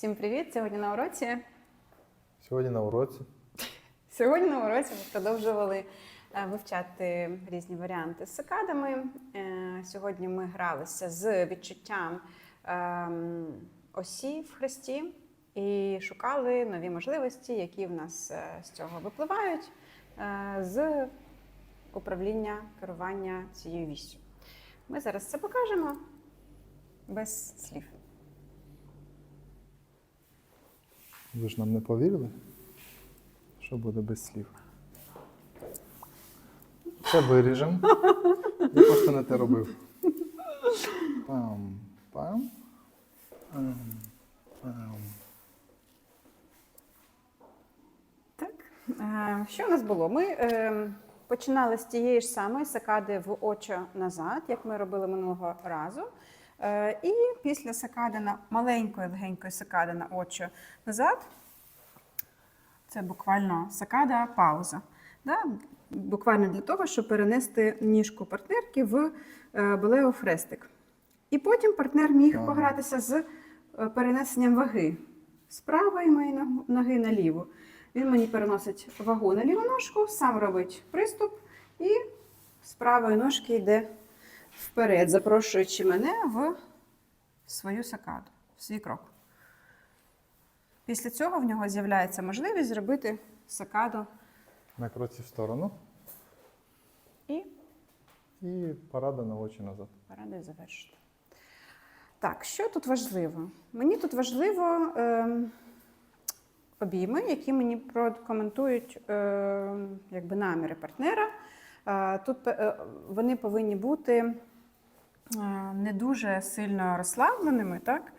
Всім привіт! Сьогодні на уроці. Сьогодні на уроці. Сьогодні на уроці ми продовжували е, вивчати різні варіанти з сакадами. Е, Сьогодні ми гралися з відчуттям ем, осі в хресті і шукали нові можливості, які в нас е, з цього випливають з управління керування цією віссю. Ми зараз це покажемо без слів. Ви ж нам не повірили, що буде без слів. Це виріжемо. Я просто не те робив. Пам, пам. Пам, пам. Так. Е, Що у нас було? Ми е, починали з тієї ж самої сакади в очо назад, як ми робили минулого разу. Е, І після сакади на маленької легенької сакади на очо назад. Це буквально сакада пауза. Да? Буквально для того, щоб перенести ніжку партнерки в е, болеофрестик. І потім партнер міг Ага. погратися з е, перенесенням ваги з правої моєї ноги на ліву. Він мені переносить вагу на ліву ножку, сам робить приступ і з правої ножки йде вперед, запрошуючи мене в свою сакаду, в свій крок. Після цього в нього з'являється можливість зробити сакаду На кроці в сторону і і парада на очі назад. Ради завершити. Так, що тут важливо? Мені тут важливо ем, обійми, які мені прокоментують ем, якби наміри партнера. Е, тут е, вони повинні бути е, не дуже сильно розслабленими, так?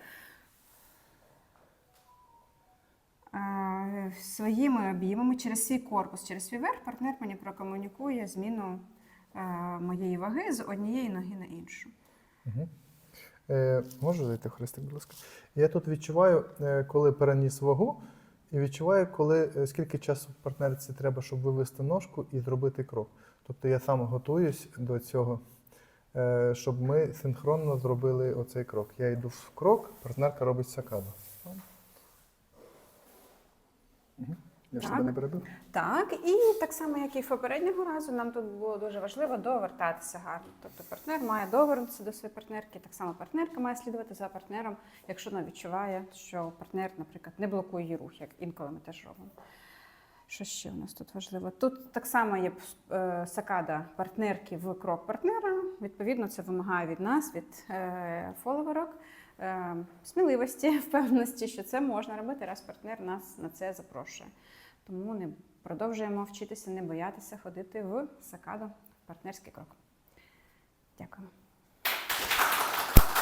Е, Своїми обіймами через свій корпус, через свій верх партнер мені прокомунікує зміну е, моєї ваги з однієї ноги на іншу. Угу. Е, можу зайти в хрестик, будь ласка? Я тут відчуваю, е, коли переніс вагу, і відчуваю, коли, е, скільки часу партнерці треба, щоб вивести ножку і зробити крок. Тобто я сам готуюсь до цього, е, щоб ми синхронно зробили оцей крок. Я йду в крок, партнерка робить сакаду. Угу. Я ж тебе не перебив? Так, і так само, як і попереднього разу, нам тут було дуже важливо довертатися гарно. Тобто партнер має довернутися до своєї партнерки, так само партнерка має слідувати за партнером, якщо вона відчуває, що партнер, наприклад, не блокує її рух, як інколи ми теж робимо. Що ще у нас тут важливо? Тут так само є е, сакада партнерки в крок партнера. Відповідно, це вимагає від нас, від е, фоловерок, е, сміливості, впевненості, що це можна робити, раз партнер нас на це запрошує. Тому не продовжуємо вчитися, не боятися ходити в сакаду в партнерський крок. Дякую.